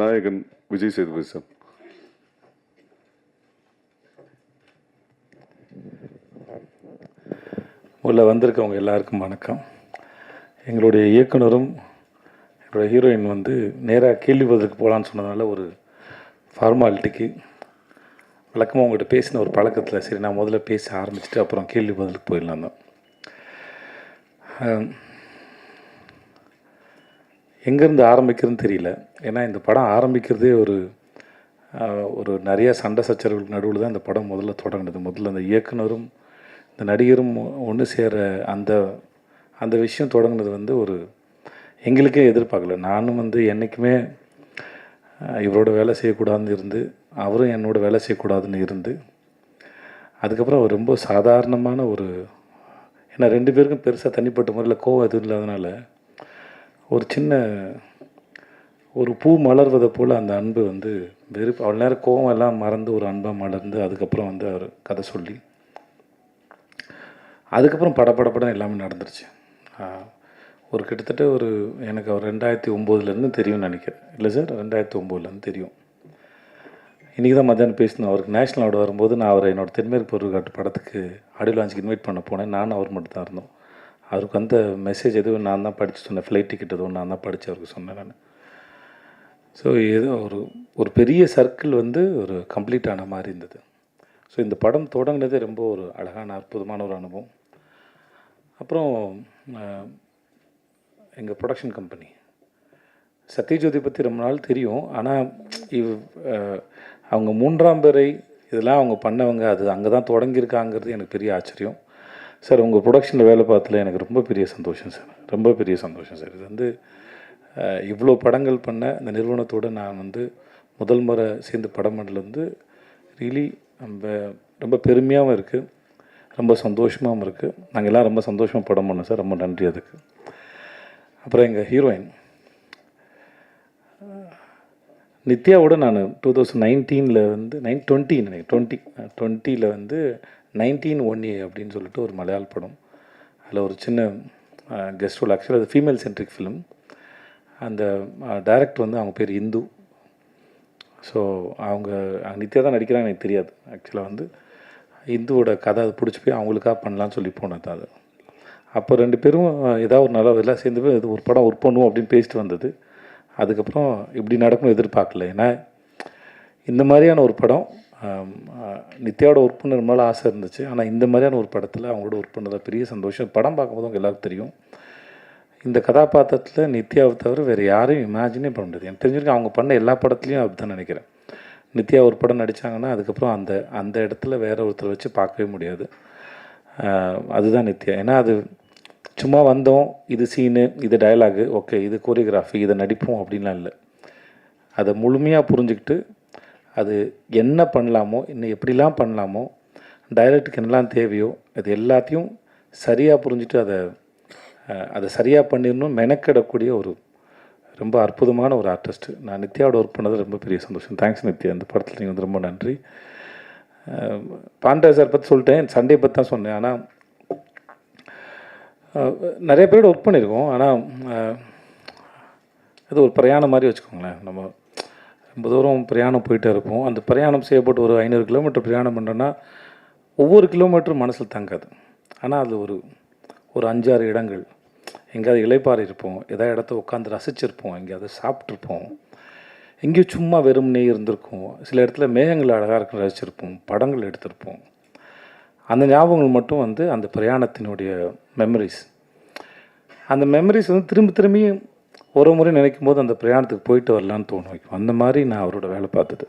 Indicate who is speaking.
Speaker 1: நாயகன் விஜய் சேதுபதி சார்
Speaker 2: உள்ள வந்திருக்கவங்க எல்லாருக்கும் வணக்கம். எங்களுடைய இயக்குனரும் எங்களுடைய ஹீரோயின் வந்து நேராக கேள்வி பதிலுக்கு போகலான்னு சொன்னதுனால ஒரு ஃபார்மாலிட்டிக்கு வழக்கமாக உங்கள்கிட்ட பேசின ஒரு பழக்கத்தில் சரி நான் முதல்ல பேச ஆரம்பிச்சுட்டு அப்புறம் கேள்வி பதிலுக்கு போயிடலாம் தான். எங்கேருந்து ஆரம்பிக்கிறதுன்னு தெரியல. ஏன்னா இந்த படம் ஆரம்பிக்கிறதே ஒரு ஒரு நிறைய சண்டை சச்சரவுகளுக்கு நடுவில் தான் இந்த படம் முதல்ல தொடங்கினது. முதல்ல அந்த இயக்குனரும் இந்த நடிகரும் ஒன்று சேர அந்த அந்த விஷயம் தொடங்கினது வந்து ஒரு எங்களுக்கே எதிர்பார்க்கல. நானும் வந்து என்றைக்குமே இவரோட வேலை செய்யக்கூடாதுன்னு இருந்து அவரும் என்னோட வேலை செய்யக்கூடாதுன்னு இருந்து அதுக்கப்புறம் அவர் ரொம்ப சாதாரணமான ஒரு ஏன்னா ரெண்டு பேருக்கும் பெருசாக தனிப்பட்ட முறையில் கோவம் எதுவும் இல்லாதனால ஒரு சின்ன ஒரு பூ மலர்வதை போல் அந்த அன்பு வந்து வெறுப்பு அவ்வளோ நேரம் கோவம் எல்லாம் மறந்து ஒரு அன்பாக மலர்ந்து அதுக்கப்புறம் வந்து அவர் கதை சொல்லி அதுக்கப்புறம் படபடப்படம் எல்லாமே நடந்துருச்சு. ஒரு கிட்டத்தட்ட ஒரு எனக்கு அவர் ரெண்டாயிரத்தி ஒம்போதுலேருந்து தெரியும்னு நினைக்கிறேன். இல்லை சார் ரெண்டாயிரத்தி ஒம்போதுலேருந்து தெரியும். இன்றைக்கி தான் மத்தியானம் பேசினோம். அவருக்கு நேஷனல் அவார்டு வரும்போது நான் அவரை என்னோட தென்மேற்கு பொருட்காட்டு படத்துக்கு ஆடியோ லான்ச்சுக்கு இன்வைட் பண்ண போனேன். நானும் அவர் மட்டும் தான் இருந்தோம். அவருக்கு வந்த மெசேஜ் எதுவும் நான் தான் படித்து சொன்னேன். ஃப்ளைட் டிக்கெட் எதுவும் நான் தான் படித்து அவருக்கு சொன்னேன் நான். ஸோ ஏதோ ஒரு ஒரு பெரிய சர்க்கிள் வந்து ஒரு கம்ப்ளீட் ஆன மாதிரி இருந்தது. ஸோ இந்த படம் தொடங்கினதே ரொம்ப ஒரு அழகான அற்புதமான ஒரு அனுபவம். அப்புறம் எங்கள் ப்ரொடக்ஷன் கம்பெனி சத்யஜோதி பற்றி ரொம்ப நாள் தெரியும். ஆனால் இவ் அவங்க மூன்றாம் பேரை இதெல்லாம் அவங்க பண்ணவங்க அது அங்கே தான் தொடங்கியிருக்காங்கிறது எனக்கு பெரிய ஆச்சரியம். சார் உங்கள் ப்ரொடக்ஷனில் வேலை பார்த்துல எனக்கு ரொம்ப பெரிய சந்தோஷம் சார். ரொம்ப பெரிய சந்தோஷம் சார். இது வந்து இவ்வளோ படங்கள் பண்ண இந்த நிறுவனத்தோடு நான் வந்து முதல் முறை சேர்ந்து படம் பண்ணல வந்து ரியலி ரொம்ப ரொம்ப பெருமையாகவும் இருக்குது ரொம்ப சந்தோஷமாகவும் இருக்குது நாங்கள் எல்லாம் ரொம்ப சந்தோஷமாக படம் பண்ணோம் சார். ரொம்ப நன்றி அதுக்கு. அப்புறம் எங்கள் ஹீரோயின் நித்யாவோட நான் டூ தௌசண்ட் நைன்டீனில் வந்து நைன் டுவெண்ட்டி நினைக்கிறேன். டுவெண்ட்டி டுவெண்ட்டியில் வந்து நைன்டீன் ஒன் ஏ அப்படின்னு சொல்லிட்டு ஒரு மலையாள படம். அதில் ஒரு சின்ன கெஸ்ட் ரோல் ஆக்சுவலாக அது ஃபீமேல் சென்ட்ரிக் ஃபிலிம் அந்த டைரக்ட் வந்து அவங்க பேர் இந்து. ஸோ அவங்க நித்யா தான் நடிக்கிறாங்க எனக்கு தெரியாது. ஆக்சுவலாக வந்து இந்துவோட கதை அது பிடிச்சி போய் அவங்களுக்காக பண்ணலான்னு சொல்லி போனது அது. அப்போ ரெண்டு பேரும் ஏதாவது ஒரு நல்லா எல்லாம் சேர்ந்து போய் இது ஒரு படம் ஒர்க் பண்ணுவோம் அப்படின்னு பேசிட்டு வந்தது. அதுக்கப்புறம் இப்படி நடக்கும்னு எதிர்பார்க்கல. ஏன்னா இந்த மாதிரியான ஒரு படம் நித்யாவோட ஒர்க் பண்ணுற மேலே ஆசை இருந்துச்சு. ஆனால் இந்த மாதிரியான ஒரு படத்தில் அவங்களோட ஒர்க் பண்ணதாக பெரிய சந்தோஷம். படம் பார்க்கும்போது அவங்க எல்லாருக்கும் தெரியும். இந்த கதாபாத்திரத்தில் நித்யாவை தவிர வேறு யாரையும் இமேஜினே பண்ண முடியாது. எனக்கு தெரிஞ்சிருக்கு அவங்க பண்ண எல்லா படத்துலையும் அப்படி தான் நினைக்கிறேன். நித்யா ஒரு படம் நடித்தாங்கன்னா அதுக்கப்புறம் அந்த அந்த இடத்துல வேற ஒருத்தரை வச்சு பார்க்கவே முடியாது. அதுதான் நித்யா. ஏன்னா அது சும்மா வந்தோம் இது சீனு இது டயலாகு ஓகே இது கோரியோகிராஃபி இதை நடிப்போம் அப்படின்லாம் இல்லை. அதை முழுமையாக புரிஞ்சுக்கிட்டு அது என்ன பண்ணலாமோ இன்னும் எப்படிலாம் பண்ணலாமோ டைரக்டுக்கு என்னெல்லாம் தேவையோ அது எல்லாத்தையும் சரியாக புரிஞ்சுட்டு அதை அதை சரியாக பண்ணிடணும் மெனக்கிடக்கூடிய ஒரு ரொம்ப அற்புதமான ஒரு ஆர்டிஸ்ட்டு நான் நித்யாவோட ஒர்க் பண்ணது ரொம்ப பெரிய சந்தோஷம். தேங்க்ஸ் நித்யா. இந்த படத்தில் நீங்கள் வந்து ரொம்ப நன்றி. பாண்டா சார் பற்றி சொல்லிட்டேன். சண்டே பற்றி தான் சொன்னேன். ஆனால் நிறைய பேரோட ஒர்க் பண்ணியிருக்கோம். ஆனால் இது ஒரு பிரயாணம் மாதிரி வச்சுக்கோங்களேன். நம்ம ரொம்ப தூரம் பிரயாணம் போயிட்டே இருப்போம் அந்த பிரயாணம் செய்யப்பட்டு ஒரு ஐநூறு கிலோமீட்டர் பிரயாணம் பண்ணுறோன்னா ஒவ்வொரு கிலோமீட்டரும் மனசில் தங்காது. ஆனால் அது ஒரு ஒரு அஞ்சாறு இடங்கள். எங்கேயாவது இலைப்பாறை இருப்போம். ஏதாவது இடத்த உட்காந்து ரசிச்சிருப்போம். எங்கேயாவது சாப்பிட்ருப்போம் எங்கேயோ சும்மா வெறும்னே இருந்திருக்கும். சில இடத்துல மேகங்கள் அழகாக இருக்க ரசிச்சிருப்போம். படங்கள் எடுத்திருப்போம். அந்த ஞாபகங்கள் மட்டும் வந்து அந்த பிரயாணத்தினுடைய மெமரிஸ் அந்த மெமரிஸ் வந்து திரும்ப திரும்பியும் ஒரு முறை நினைக்கும் போது அந்த பிரயாணத்துக்கு போயிட்டு வரலான்னு தோணும். அந்த மாதிரி நான் அவரோட வேலை பார்த்தது.